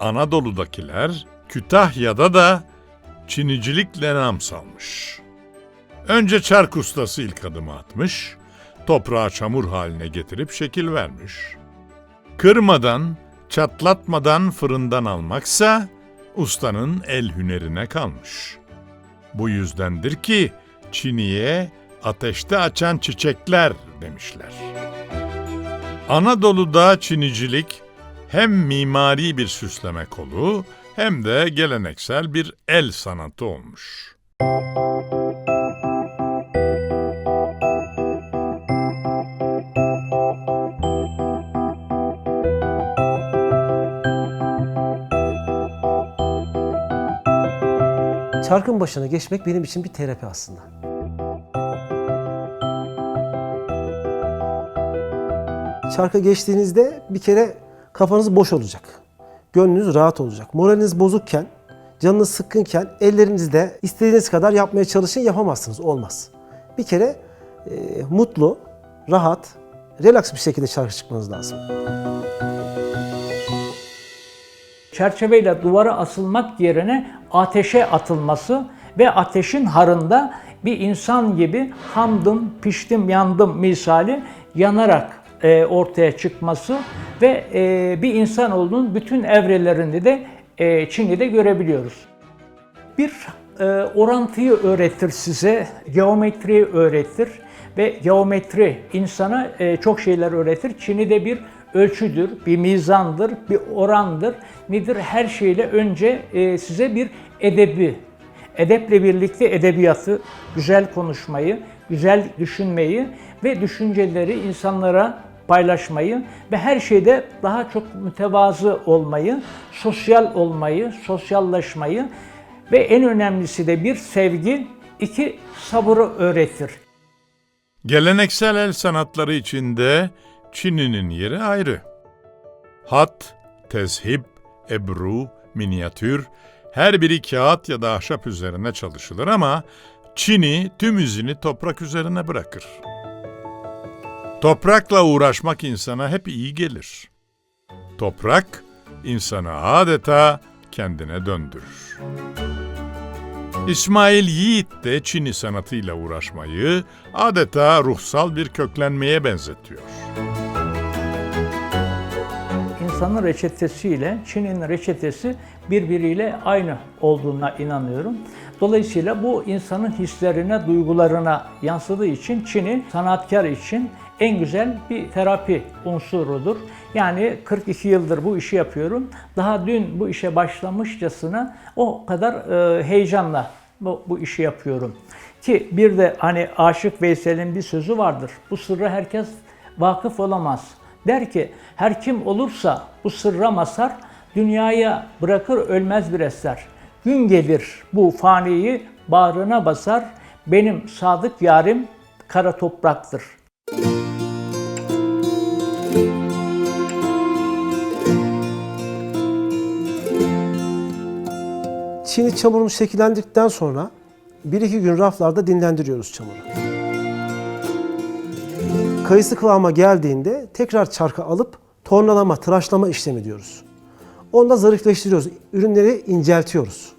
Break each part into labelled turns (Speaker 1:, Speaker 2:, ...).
Speaker 1: Anadolu'dakiler Kütahya'da da çinicilikle nam salmış. Önce çark ustası ilk adımı atmış, toprağı çamur haline getirip şekil vermiş. Kırmadan, çatlatmadan fırından almaksa ustanın el hünerine kalmış. Bu yüzdendir ki Çini'ye ateşte açan çiçekler demişler. Anadolu'da Çinicilik hem mimari bir süsleme kolu hem de geleneksel bir el sanatı olmuş.
Speaker 2: Çarkın başına geçmek benim için bir terapi aslında. Çarka geçtiğinizde bir kere kafanız boş olacak. Gönlünüz rahat olacak. Moraliniz bozukken, canınız sıkkınken ellerinizde istediğiniz kadar yapmaya çalışın yapamazsınız. Olmaz. Bir kere e, mutlu, rahat, relax bir şekilde çarka çıkmanız lazım.
Speaker 3: çerçeveyle duvara asılmak yerine ateşe atılması ve ateşin harında bir insan gibi hamdım, piştim, yandım misali yanarak e, ortaya çıkması ve e, bir insanoğlunun bütün evrelerinde de e, Çin'de görebiliyoruz. Bir e, orantıyı öğretir size, geometriyi öğretir ve geometri insana e, çok şeyler öğretir. Çin'i de bir ölçüdür, bir mizandır, bir orandır. Nedir? Her şeyle önce e, size bir edebi, edeple birlikte edebiyatı, güzel konuşmayı, güzel düşünmeyi ve düşünceleri insanlara paylaşmayı ve her şeyde daha çok mütevazı olmayı, sosyal olmayı, sosyallaşmayı ve en önemlisi de bir sevgi, iki sabırı öğretir.
Speaker 1: Geleneksel el sanatları içinde Çin'inin yeri ayrı. Hat, tezhip, ebru, minyatür her biri kağıt ya da ahşap üzerine çalışılır ama Çin'i tüm izini toprak üzerine bırakır. Toprakla uğraşmak insana hep iyi gelir. Toprak insanı adeta kendine döndürür. İsmail Yiğit de Çin'i sanatıyla uğraşmayı adeta ruhsal bir köklenmeye benzetiyor.
Speaker 3: İnsanın reçetesiyle Çin'in reçetesi birbiriyle aynı olduğuna inanıyorum. Dolayısıyla bu insanın hislerine, duygularına yansıdığı için Çin'i sanatkar için en güzel bir terapi unsurudur. Yani 42 yıldır bu işi yapıyorum. Daha dün bu işe başlamışçasına o kadar e, heyecanla bu, bu işi yapıyorum. Ki bir de hani Aşık Veysel'in bir sözü vardır. Bu sırra herkes vakıf olamaz. Der ki her kim olursa bu sırra masar, dünyaya bırakır ölmez bir eser. Gün gelir bu faniyi bağrına basar, benim sadık yarim kara topraktır.
Speaker 2: Çini çamurunu şekillendirdikten sonra bir iki gün raflarda dinlendiriyoruz çamuru. Kayısı kıvama geldiğinde tekrar çarka alıp tornalama, tıraşlama işlemi diyoruz. Onda zarifleştiriyoruz. Ürünleri inceltiyoruz.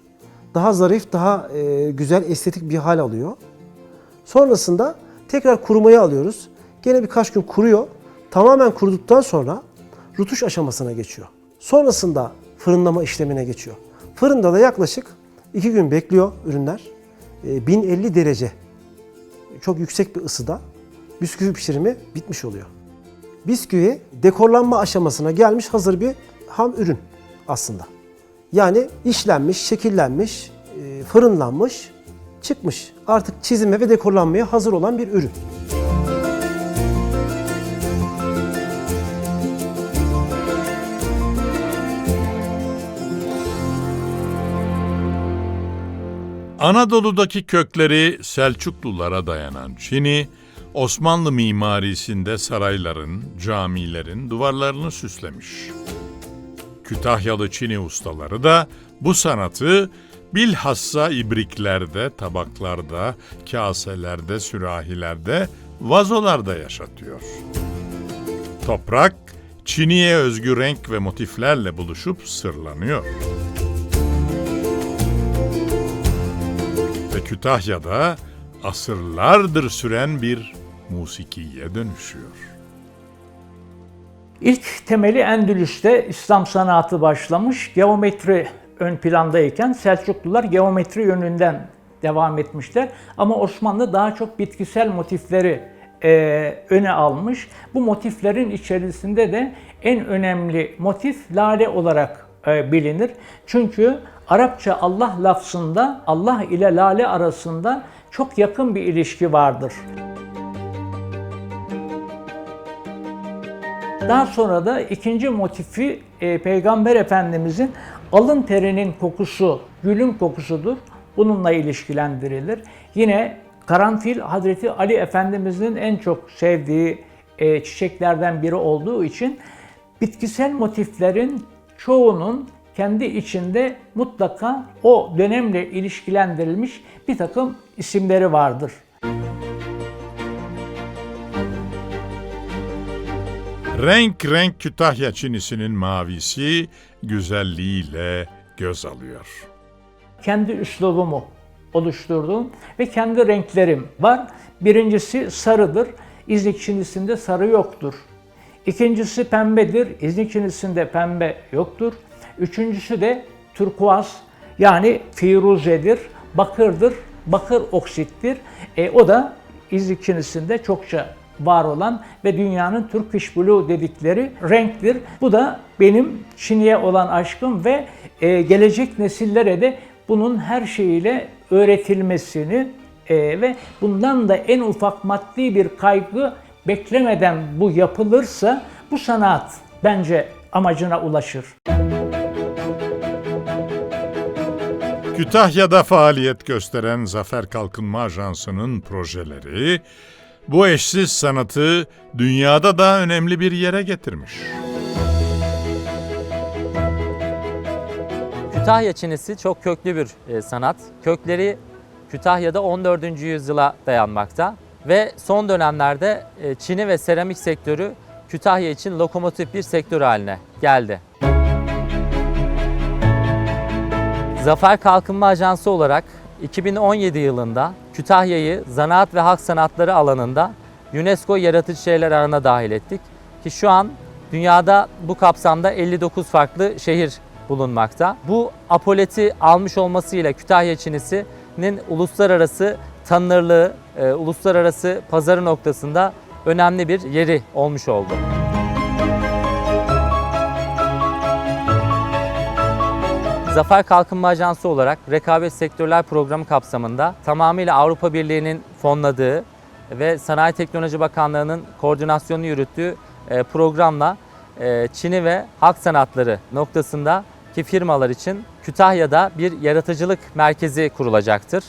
Speaker 2: Daha zarif, daha e, güzel, estetik bir hal alıyor. Sonrasında tekrar kurumaya alıyoruz. Gene birkaç gün kuruyor. Tamamen kuruduktan sonra rutuş aşamasına geçiyor. Sonrasında fırınlama işlemine geçiyor. Fırında da yaklaşık 2 gün bekliyor ürünler. E, 1050 derece çok yüksek bir ısıda bisküvi pişirimi bitmiş oluyor. Bisküvi dekorlanma aşamasına gelmiş hazır bir ham ürün aslında. Yani işlenmiş, şekillenmiş, e, fırınlanmış, çıkmış. Artık çizime ve dekorlanmaya hazır olan bir ürün.
Speaker 1: Anadolu'daki kökleri Selçuklulara dayanan Çin'i, Osmanlı mimarisinde sarayların, camilerin duvarlarını süslemiş. Kütahyalı Çin'i ustaları da bu sanatı bilhassa ibriklerde, tabaklarda, kaselerde, sürahilerde, vazolarda yaşatıyor. Toprak, Çin'e özgü renk ve motiflerle buluşup sırlanıyor. Ve Kütahya'da asırlardır süren bir musikiye dönüşüyor.
Speaker 3: İlk temeli Endülüs'te İslam sanatı başlamış. Geometri ön plandayken Selçuklular geometri yönünden devam etmişler. Ama Osmanlı daha çok bitkisel motifleri e, öne almış. Bu motiflerin içerisinde de en önemli motif lale olarak e, bilinir. Çünkü Arapça Allah lafzında Allah ile lale arasında çok yakın bir ilişki vardır. Daha sonra da ikinci motifi e, Peygamber Efendimizin alın terinin kokusu, gülün kokusudur. Bununla ilişkilendirilir. Yine karanfil Hazreti Ali Efendimizin en çok sevdiği e, çiçeklerden biri olduğu için bitkisel motiflerin çoğunun kendi içinde mutlaka o dönemle ilişkilendirilmiş bir takım isimleri vardır.
Speaker 1: Renk renk Kütahya Çinisinin mavisi güzelliğiyle göz alıyor.
Speaker 3: kendi üslubumu oluşturduğum ve kendi renklerim var. Birincisi sarıdır. İznik Çinisi'nde sarı yoktur. İkincisi pembedir. İznik Çinisi'nde pembe yoktur. Üçüncüsü de turkuaz yani firuzedir, bakırdır, bakır oksittir. E, o da İznik Çinisi'nde çokça var olan ve dünyanın Turkish Blue dedikleri renktir. Bu da benim Çin'e olan aşkım ve e, gelecek nesillere de bunun her şeyiyle öğretilmesini e, ve bundan da en ufak maddi bir kaygı beklemeden bu yapılırsa bu sanat bence amacına ulaşır.
Speaker 1: Kütahya'da faaliyet gösteren Zafer Kalkınma Ajansı'nın projeleri bu eşsiz sanatı dünyada da önemli bir yere getirmiş.
Speaker 4: Kütahya çinisi çok köklü bir e, sanat. Kökleri Kütahya'da 14. yüzyıla dayanmakta ve son dönemlerde e, çini ve seramik sektörü Kütahya için lokomotif bir sektör haline geldi. Zafer Kalkınma Ajansı olarak 2017 yılında Kütahya'yı zanaat ve halk sanatları alanında UNESCO yaratıcı şehirler arasına dahil ettik. Ki şu an dünyada bu kapsamda 59 farklı şehir bulunmakta. Bu apoleti almış olmasıyla Kütahya Çinisi'nin uluslararası tanınırlığı, e, uluslararası pazarı noktasında önemli bir yeri olmuş oldu. Zafer Kalkınma Ajansı olarak Rekabet Sektörler Programı kapsamında tamamıyla Avrupa Birliği'nin fonladığı ve Sanayi Teknoloji Bakanlığı'nın koordinasyonu yürüttüğü e, programla e, Çin'i ve halk sanatları noktasında ki firmalar için Kütahya'da bir yaratıcılık merkezi kurulacaktır.